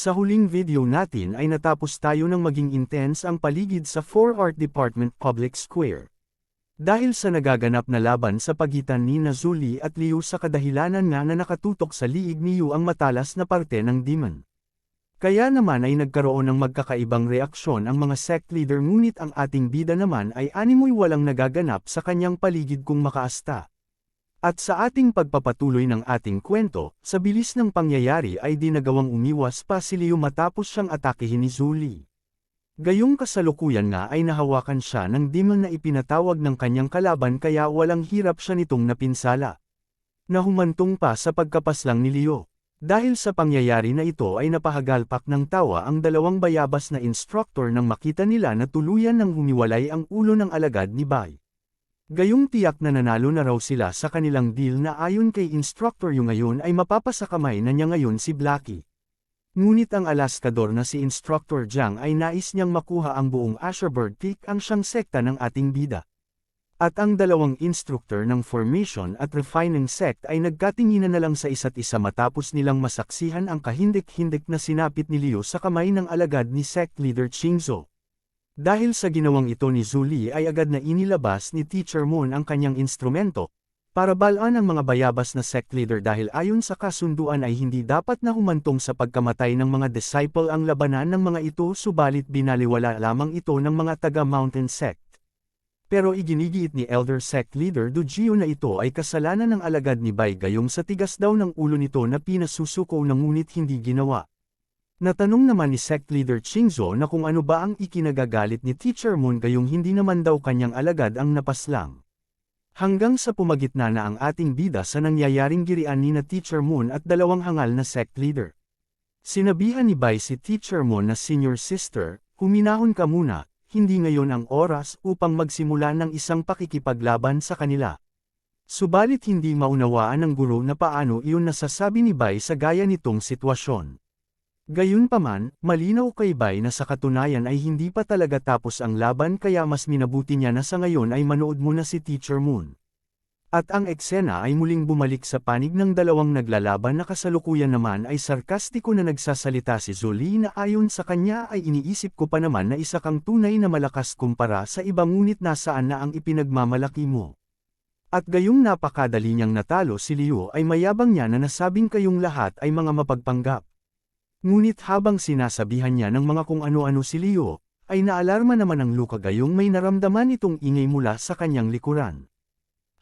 Sa huling video natin ay natapos tayo ng maging intense ang paligid sa 4 Art Department Public Square. Dahil sa nagaganap na laban sa pagitan ni Nazuli at Liu sa kadahilanan nga na nakatutok sa liig ni Yu ang matalas na parte ng demon. Kaya naman ay nagkaroon ng magkakaibang reaksyon ang mga sect leader ngunit ang ating bida naman ay animoy walang nagaganap sa kanyang paligid kung makaasta. At sa ating pagpapatuloy ng ating kwento, sa bilis ng pangyayari ay di nagawang umiwas pa si Leo matapos siyang atakihin ni Zuli. Gayong kasalukuyan nga ay nahawakan siya ng demon na ipinatawag ng kanyang kalaban kaya walang hirap siya nitong napinsala. Nahumantong pa sa pagkapaslang ni Leo. Dahil sa pangyayari na ito ay napahagalpak ng tawa ang dalawang bayabas na instructor nang makita nila na tuluyan ng humiwalay ang ulo ng alagad ni Bai. Gayong tiyak na nanalo na raw sila sa kanilang deal na ayon kay instructor yung ngayon ay mapapasakamay na niya ngayon si Blackie. Ngunit ang alaskador na si Instructor Jiang ay nais niyang makuha ang buong Asherbird Peak ang siyang sekta ng ating bida. At ang dalawang instructor ng Formation at Refining Sect ay nagkatinginan na lang sa isa't isa matapos nilang masaksihan ang kahindik-hindik na sinapit ni Liu sa kamay ng alagad ni Sect Leader Qingzhou. Dahil sa ginawang ito ni Zuli ay agad na inilabas ni Teacher Moon ang kanyang instrumento, para balaan ang mga bayabas na sect leader dahil ayon sa kasunduan ay hindi dapat na humantong sa pagkamatay ng mga disciple ang labanan ng mga ito subalit binaliwala lamang ito ng mga taga-mountain sect. Pero iginigiit ni Elder Sect Leader Dujio na ito ay kasalanan ng alagad ni Bai gayong sa tigas daw ng ulo nito na pinasusuko ng ngunit hindi ginawa. Natanong naman ni sect leader Qingzhou na kung ano ba ang ikinagagalit ni Teacher Moon gayong hindi naman daw kanyang alagad ang napaslang. Hanggang sa pumagitna na ang ating bida sa nangyayaring girian ni na Teacher Moon at dalawang hangal na sect leader. Sinabihan ni Bai si Teacher Moon na senior sister, huminahon ka muna, hindi ngayon ang oras upang magsimula ng isang pakikipaglaban sa kanila. Subalit hindi maunawaan ng guro na paano iyon nasasabi ni Bai sa gaya nitong sitwasyon. Gayunpaman, malinaw kay Bai na sa katunayan ay hindi pa talaga tapos ang laban kaya mas minabuti niya na sa ngayon ay manood muna si Teacher Moon. At ang eksena ay muling bumalik sa panig ng dalawang naglalaban na kasalukuyan naman ay sarkastiko na nagsasalita si Zoli na ayon sa kanya ay iniisip ko pa naman na isa kang tunay na malakas kumpara sa ibang ngunit nasaan na ang ipinagmamalaki mo. At gayong napakadali niyang natalo si Liu ay mayabang niya na nasabing kayong lahat ay mga mapagpanggap. Ngunit habang sinasabihan niya ng mga kung ano-ano si Leo, ay naalarma naman ang Luka gayong may naramdaman itong ingay mula sa kanyang likuran.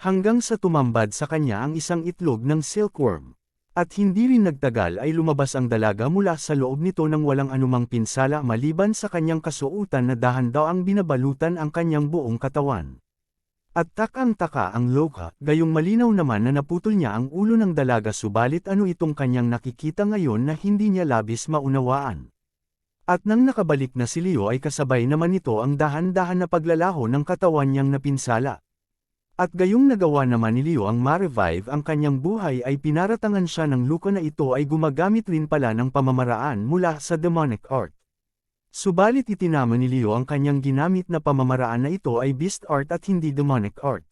Hanggang sa tumambad sa kanya ang isang itlog ng silkworm. At hindi rin nagtagal ay lumabas ang dalaga mula sa loob nito nang walang anumang pinsala maliban sa kanyang kasuutan na dahan daw ang binabalutan ang kanyang buong katawan. At takang-taka ang Loka, gayong malinaw naman na naputol niya ang ulo ng dalaga subalit ano itong kanyang nakikita ngayon na hindi niya labis maunawaan. At nang nakabalik na si Leo ay kasabay naman ito ang dahan-dahan na paglalaho ng katawan niyang napinsala. At gayong nagawa naman ni Leo ang ma-revive ang kanyang buhay ay pinaratangan siya ng luka na ito ay gumagamit rin pala ng pamamaraan mula sa demonic art. Subalit itinama ni Leo ang kanyang ginamit na pamamaraan na ito ay beast art at hindi demonic art.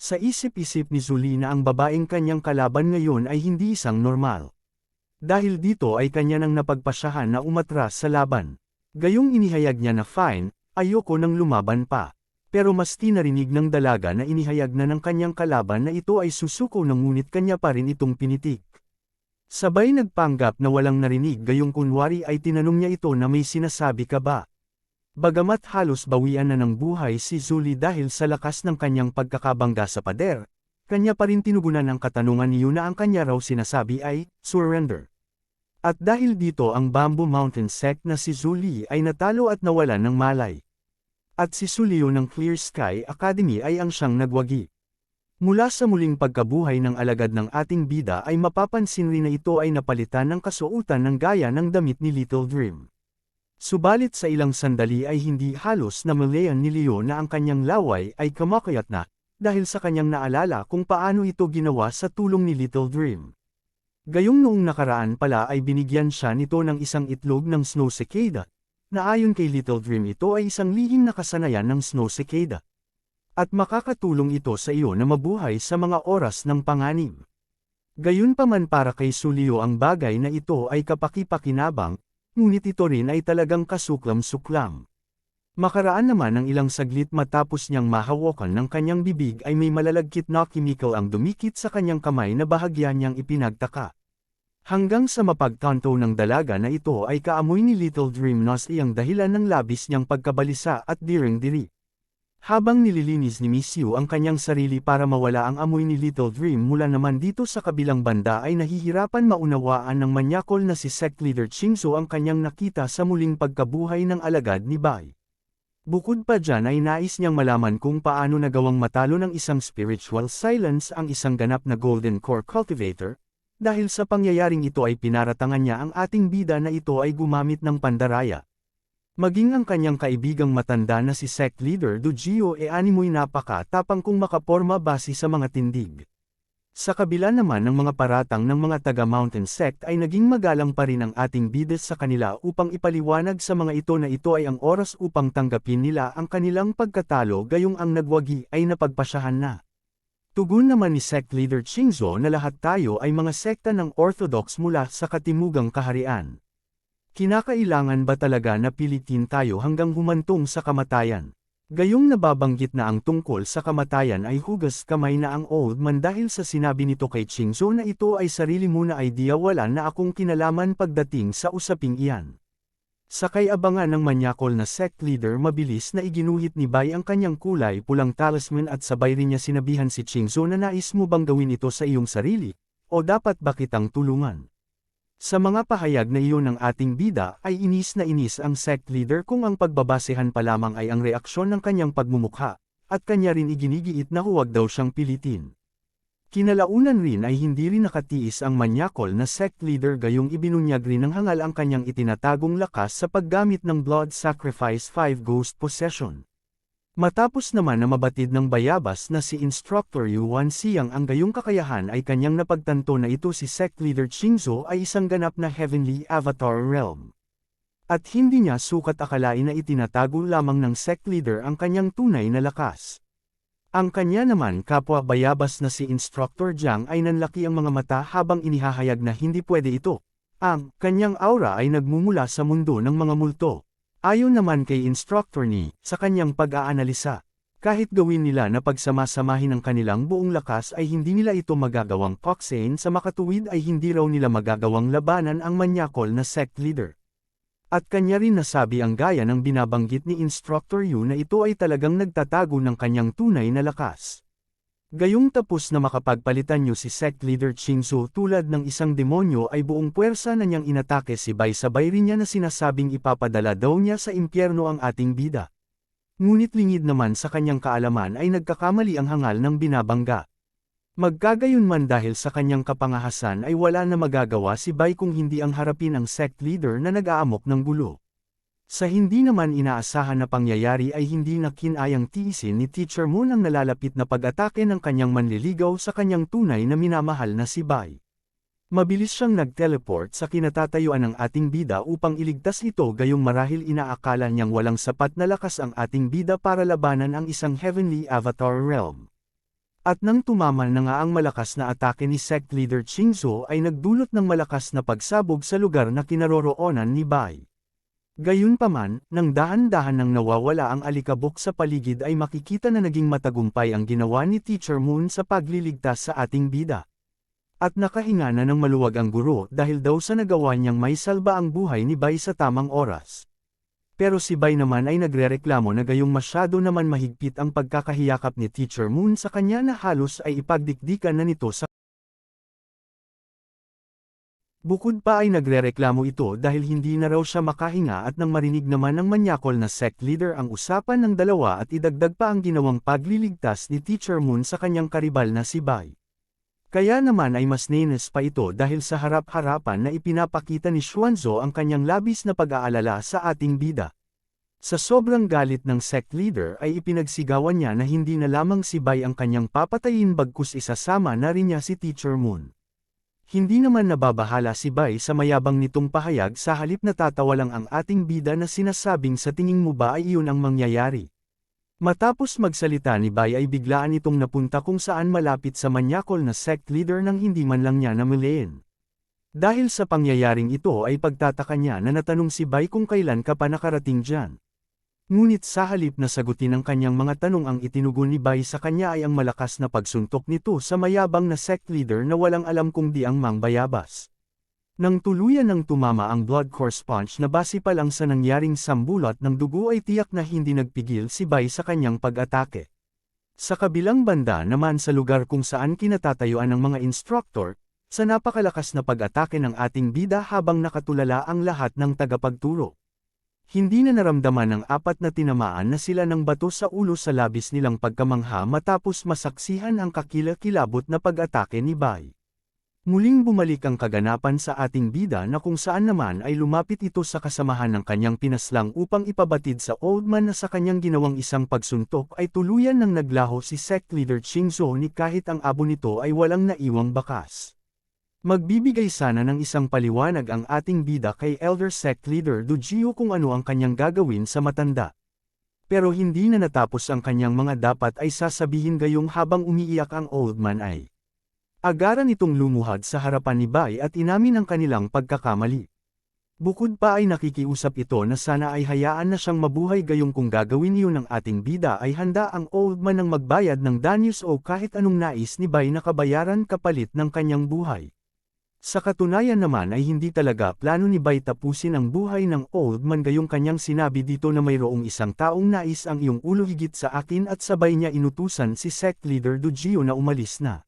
Sa isip-isip ni Zuli na ang babaeng kanyang kalaban ngayon ay hindi isang normal. Dahil dito ay kanya nang napagpasyahan na umatras sa laban. Gayong inihayag niya na fine, ayoko nang lumaban pa. Pero mas tinarinig ng dalaga na inihayag na ng kanyang kalaban na ito ay susuko ng ngunit kanya pa rin itong pinitik. Sabay nagpanggap na walang narinig gayong kunwari ay tinanong niya ito na may sinasabi ka ba. Bagamat halos bawian na ng buhay si Zuli dahil sa lakas ng kanyang pagkakabangga sa pader, kanya pa rin tinugunan ang katanungan niyo na ang kanya raw sinasabi ay, surrender. At dahil dito ang Bamboo Mountain Sect na si Zuli ay natalo at nawalan ng malay. At si Sulio ng Clear Sky Academy ay ang siyang nagwagi. Mula sa muling pagkabuhay ng alagad ng ating bida ay mapapansin rin na ito ay napalitan ng kasuotan ng gaya ng damit ni Little Dream. Subalit sa ilang sandali ay hindi halos na malayan ni Leo na ang kanyang laway ay kamakayat na, dahil sa kanyang naalala kung paano ito ginawa sa tulong ni Little Dream. Gayong noong nakaraan pala ay binigyan siya nito ng isang itlog ng snow cicada, na ayon kay Little Dream ito ay isang lihim na kasanayan ng snow cicada. At makakatulong ito sa iyo na mabuhay sa mga oras ng panganib. Gayunpaman para kay Sulio ang bagay na ito ay kapakipakinabang, ngunit ito rin ay talagang kasuklam-suklam. Makaraan naman ng ilang saglit matapos niyang mahawakan ng kanyang bibig ay may malalagkit na chemical ang dumikit sa kanyang kamay na bahagya niyang ipinagtaka. Hanggang sa mapagkanto ng dalaga na ito ay kaamoy ni Little Dream Nos iyang dahilan ng labis niyang pagkabalisa at diring-diri. Habang nililinis ni Miss ang kanyang sarili para mawala ang amoy ni Little Dream mula naman dito sa kabilang banda ay nahihirapan maunawaan ng manyakol na si sect leader Chingso ang kanyang nakita sa muling pagkabuhay ng alagad ni Bai. Bukod pa dyan ay nais niyang malaman kung paano nagawang matalo ng isang spiritual silence ang isang ganap na Golden Core Cultivator, dahil sa pangyayaring ito ay pinaratangan niya ang ating bida na ito ay gumamit ng pandaraya. Maging ang kanyang kaibigang matanda na si sect leader Dujio e animoy napaka-tapang kung makaporma base sa mga tindig. Sa kabila naman ng mga paratang ng mga taga-mountain sect ay naging magalang pa rin ang ating bides sa kanila upang ipaliwanag sa mga ito na ito ay ang oras upang tanggapin nila ang kanilang pagkatalo gayong ang nagwagi ay napagpasyahan na. Tugon naman ni sect leader Chingzo na lahat tayo ay mga sekta ng Orthodox mula sa katimugang kaharian. Kinakailangan ba talaga na pilitin tayo hanggang humantong sa kamatayan? Gayong nababanggit na ang tungkol sa kamatayan ay hugas kamay na ang old man dahil sa sinabi nito kay Chingso na ito ay sarili mo na idea wala na akong kinalaman pagdating sa usaping iyan. Sakay abangan ng manyakol na sect leader mabilis na iginuhit ni Bai ang kanyang kulay pulang talisman at sabay rin niya sinabihan si Chingso na nais mo bang gawin ito sa iyong sarili, o dapat ba kitang tulungan? Sa mga pahayag na iyon ng ating bida ay inis na inis ang sect leader kung ang pagbabasehan pa lamang ay ang reaksyon ng kanyang pagmumukha, at kanya rin iginigiit na huwag daw siyang pilitin. Kinalaunan rin ay hindi rin nakatiis ang manyakol na sect leader gayong ibinunyag rin ng hangal ang kanyang itinatagong lakas sa paggamit ng blood sacrifice 5 ghost possession. Matapos naman na mabatid ng bayabas na si Instructor Yuan Siyang ang gayong kakayahan ay kanyang napagtanto na ito si sect leader Chingzo ay isang ganap na heavenly avatar realm. At hindi niya sukat akalain na itinatago lamang ng sect leader ang kanyang tunay na lakas. Ang kanya naman kapwa bayabas na si Instructor Jiang ay nanlaki ang mga mata habang inihahayag na hindi pwede ito. Ang kanyang aura ay nagmumula sa mundo ng mga multo. Ayon naman kay instructor ni, sa kanyang pag-aanalisa, kahit gawin nila na pagsama-samahin ang kanilang buong lakas ay hindi nila ito magagawang poxane sa makatuwid ay hindi raw nila magagawang labanan ang manyakol na sect leader. At kanya rin nasabi ang gaya ng binabanggit ni Instructor Yu na ito ay talagang nagtatago ng kanyang tunay na lakas. Gayong tapos na makapagpalitan niyo si sect leader Chingsu tulad ng isang demonyo ay buong puwersa na niyang inatake si Bai sabay rin niya na sinasabing ipapadala daw niya sa impyerno ang ating bida. Ngunit lingid naman sa kanyang kaalaman ay nagkakamali ang hangal ng binabangga. Magkagayon man dahil sa kanyang kapangahasan ay wala na magagawa si Bai kung hindi ang harapin ang sect leader na nag-aamok ng gulo. Sa hindi naman inaasahan na pangyayari ay hindi na kinayang tiisin ni Teacher Moon ang nalalapit na pag-atake ng kanyang manliligaw sa kanyang tunay na minamahal na si Bai. Mabilis siyang nag-teleport sa kinatatayuan ng ating bida upang iligtas ito gayong marahil inaakala niyang walang sapat na lakas ang ating bida para labanan ang isang heavenly avatar realm. At nang tumaman na nga ang malakas na atake ni sect leader Chingzo ay nagdulot ng malakas na pagsabog sa lugar na kinaroroonan ni Bai. Gayunpaman, nang dahan-dahan nang nawawala ang alikabok sa paligid ay makikita na naging matagumpay ang ginawa ni Teacher Moon sa pagliligtas sa ating bida. At nakahinga na ng maluwag ang guro dahil daw sa nagawa niyang may salba ang buhay ni Bai sa tamang oras. Pero si Bai naman ay nagrereklamo na gayong masyado naman mahigpit ang pagkakahiyakap ni Teacher Moon sa kanya na halos ay ipagdikdikan na nito sa Bukod pa ay nagrereklamo ito dahil hindi na raw siya makahinga at nang marinig naman ng manyakol na sect leader ang usapan ng dalawa at idagdag pa ang ginawang pagliligtas ni Teacher Moon sa kanyang karibal na si Bai. Kaya naman ay mas nenes pa ito dahil sa harap-harapan na ipinapakita ni Xuanzo ang kanyang labis na pag-aalala sa ating bida. Sa sobrang galit ng sect leader ay ipinagsigawan niya na hindi na lamang si Bai ang kanyang papatayin bagkus isasama na rin niya si Teacher Moon. Hindi naman nababahala si Bai sa mayabang nitong pahayag sa halip na tatawa lang ang ating bida na sinasabing sa tingin mo ba ay iyon ang mangyayari. Matapos magsalita ni Bai ay biglaan itong napunta kung saan malapit sa manyakol na sect leader nang hindi man lang niya namiliin. Dahil sa pangyayaring ito ay pagtataka niya na natanong si Bai kung kailan ka pa nakarating dyan. Ngunit sa halip na sagutin ang kanyang mga tanong ang itinugon ni Bai sa kanya ay ang malakas na pagsuntok nito sa mayabang na sect leader na walang alam kung di ang mang bayabas. Nang tuluyan ng tumama ang blood course punch na base pa lang sa nangyaring sambulat ng dugo ay tiyak na hindi nagpigil si Bai sa kanyang pag-atake. Sa kabilang banda naman sa lugar kung saan kinatatayuan ng mga instructor, sa napakalakas na pag-atake ng ating bida habang nakatulala ang lahat ng tagapagturo. Hindi na naramdaman ng apat na tinamaan na sila ng bato sa ulo sa labis nilang pagkamangha matapos masaksihan ang kakilakilabot na pag-atake ni Bai. Muling bumalik ang kaganapan sa ating bida na kung saan naman ay lumapit ito sa kasamahan ng kanyang pinaslang upang ipabatid sa old man na sa kanyang ginawang isang pagsuntok ay tuluyan ng naglaho si sect leader Chingzo ni kahit ang abo nito ay walang naiwang bakas. Magbibigay sana ng isang paliwanag ang ating bida kay elder sect leader Dujio kung ano ang kanyang gagawin sa matanda. Pero hindi na natapos ang kanyang mga dapat ay sasabihin gayong habang umiiyak ang old man ay. Agaran itong lumuhad sa harapan ni Bai at inamin ang kanilang pagkakamali. Bukod pa ay nakikiusap ito na sana ay hayaan na siyang mabuhay gayong kung gagawin iyon ng ating bida ay handa ang old man ng magbayad ng danyos o kahit anong nais ni Bai na kabayaran kapalit ng kanyang buhay. Sa katunayan naman ay hindi talaga plano ni Bai tapusin ang buhay ng old man gayong kanyang sinabi dito na mayroong isang taong nais ang iyong ulo higit sa akin at sabay niya inutusan si sect leader Dujio na umalis na.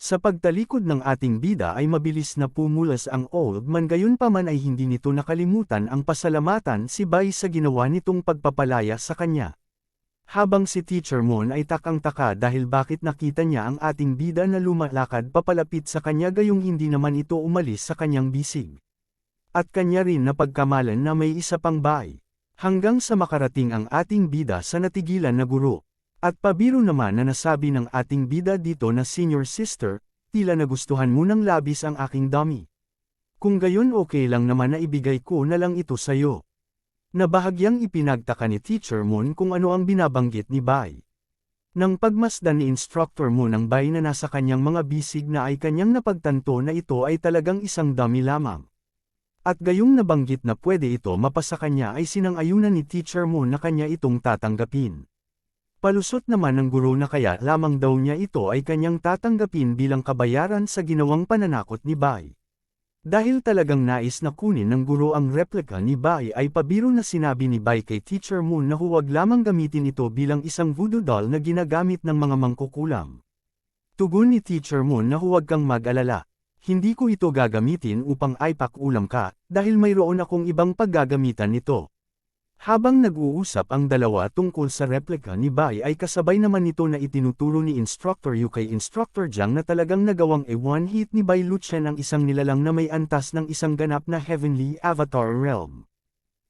Sa pagtalikod ng ating bida ay mabilis na pumulas ang old man gayon pa man ay hindi nito nakalimutan ang pasalamatan si Bai sa ginawa nitong pagpapalaya sa kanya. Habang si Teacher Moon ay takang-taka dahil bakit nakita niya ang ating bida na lumalakad papalapit sa kanya gayong hindi naman ito umalis sa kanyang bisig. At kanya rin na pagkamalan na may isa pang Bai. Hanggang sa makarating ang ating bida sa natigilan na guro. At pabiro naman na nasabi ng ating bida dito na senior sister, tila nagustuhan mo ng labis ang aking dummy. Kung gayon okay lang naman na ibigay ko na lang ito sa'yo. Nabahagyang ipinagtaka ni Teacher Moon kung ano ang binabanggit ni Bai. Nang pagmasdan ni Instructor Moon ang Bai na nasa kanyang mga bisig na ay kanyang napagtanto na ito ay talagang isang dummy lamang. At gayong nabanggit na pwede ito mapasa kanya ay sinang-ayunan ni Teacher Moon na kanya itong tatanggapin. Palusot naman ng guro na kaya lamang daw niya ito ay kanyang tatanggapin bilang kabayaran sa ginawang pananakot ni Bai. Dahil talagang nais na kunin ng guro ang replika ni Bai ay pabiro na sinabi ni Bai kay Teacher Moon na huwag lamang gamitin ito bilang isang voodoo doll na ginagamit ng mga mangkukulam. Tugon ni Teacher Moon na huwag kang mag-alala. Hindi ko ito gagamitin upang aipak-ulam ka, dahil mayroon akong ibang paggagamitan nito. Habang nag-uusap ang dalawa tungkol sa replika ni Bai ay kasabay naman nito na itinuturo ni Instructor Yu kay Instructor Jiang na talagang nagawang e one hit ni Bai Luchen ang isang nilalang na may antas ng isang ganap na Heavenly Avatar Realm.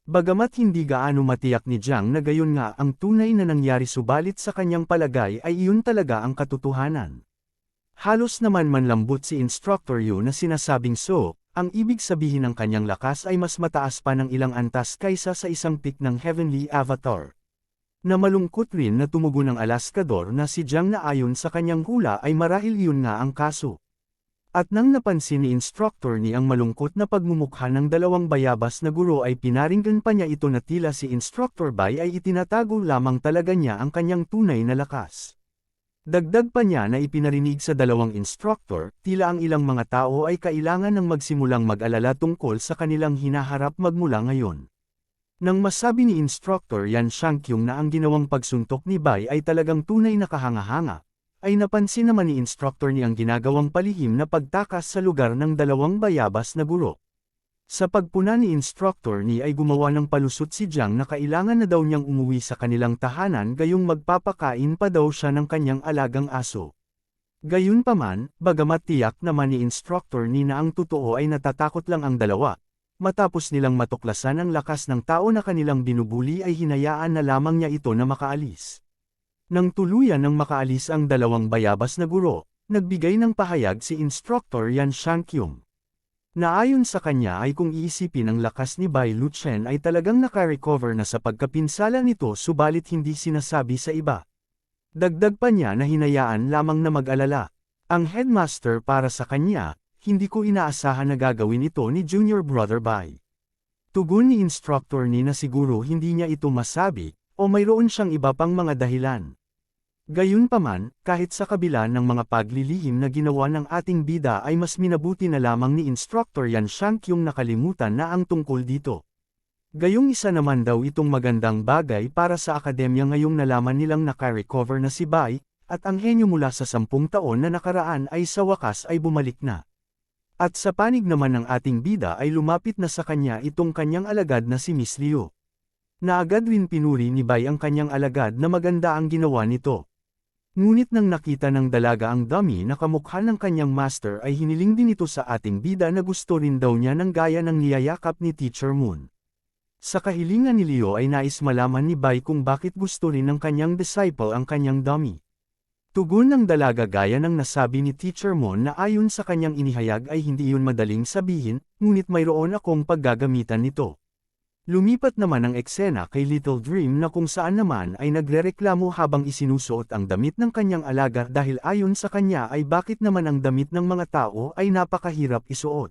Bagamat hindi gaano matiyak ni Jiang na gayon nga ang tunay na nangyari subalit sa kanyang palagay ay iyon talaga ang katotohanan. Halos naman manlambot si Instructor Yu na sinasabing so, ang ibig sabihin ng kanyang lakas ay mas mataas pa ng ilang antas kaysa sa isang peak ng Heavenly Avatar. Na malungkot rin na tumugon ng Alaskador na si Jiang na ayon sa kanyang hula ay marahil iyon nga ang kaso. At nang napansin ni instructor ni ang malungkot na pagmumukha ng dalawang bayabas na guro ay pinaringgan pa niya ito na tila si instructor Bai ay itinatago lamang talaga niya ang kanyang tunay na lakas. Dagdag pa niya na ipinarinig sa dalawang instructor, tila ang ilang mga tao ay kailangan ng magsimulang mag-alala tungkol sa kanilang hinaharap magmula ngayon. Nang masabi ni instructor Yan Shankyung na ang ginawang pagsuntok ni Bai ay talagang tunay na kahanga-hanga, ay napansin naman ni instructor ni ang ginagawang palihim na pagtakas sa lugar ng dalawang bayabas na guro. Sa pagpuna ni instructor ni ay gumawa ng palusot si Jiang na kailangan na daw niyang umuwi sa kanilang tahanan gayong magpapakain pa daw siya ng kanyang alagang aso. Gayunpaman, bagamat tiyak naman ni instructor ni na ang totoo ay natatakot lang ang dalawa, matapos nilang matuklasan ang lakas ng tao na kanilang binubuli ay hinayaan na lamang niya ito na makaalis. Nang tuluyan ng makaalis ang dalawang bayabas na guro, nagbigay ng pahayag si instructor Yan Shankyung. Naayon sa kanya ay kung iisipin ang lakas ni Bai Luchen ay talagang nakarecover na sa pagkapinsala nito subalit hindi sinasabi sa iba. Dagdag pa niya na hinayaan lamang na mag-alala. Ang headmaster para sa kanya, hindi ko inaasahan na gagawin ito ni Junior Brother Bai. Tugon ni instructor ni na siguro hindi niya ito masabi, o mayroon siyang iba pang mga dahilan. Gayunpaman, kahit sa kabila ng mga paglilihim na ginawa ng ating bida ay mas minabuti na lamang ni Instructor Yan Shank yung nakalimutan na ang tungkol dito. Gayong isa naman daw itong magandang bagay para sa akademya ngayong nalaman nilang naka-recover na si Bai, at ang henyo mula sa sampung taon na nakaraan ay sa wakas ay bumalik na. At sa panig naman ng ating bida ay lumapit na sa kanya itong kanyang alagad na si Miss Liu. Naagad rin pinuri ni Bai ang kanyang alagad na maganda ang ginawa nito. Ngunit nang nakita ng dalaga ang dummy na kamukha ng kanyang master ay hiniling din ito sa ating bida na gusto rin daw niya ng gaya ng niyayakap ni Teacher Moon. Sa kahilingan ni Leo ay nais malaman ni Bai kung bakit gusto rin ng kanyang disciple ang kanyang dummy. Tugon ng dalaga gaya ng nasabi ni Teacher Moon na ayon sa kanyang inihayag ay hindi yun madaling sabihin, ngunit mayroon akong paggagamitan nito. Lumipat naman ang eksena kay Little Dream na kung saan naman ay nagrereklamo habang isinusuot ang damit ng kanyang alaga dahil ayon sa kanya ay bakit naman ang damit ng mga tao ay napakahirap isuot.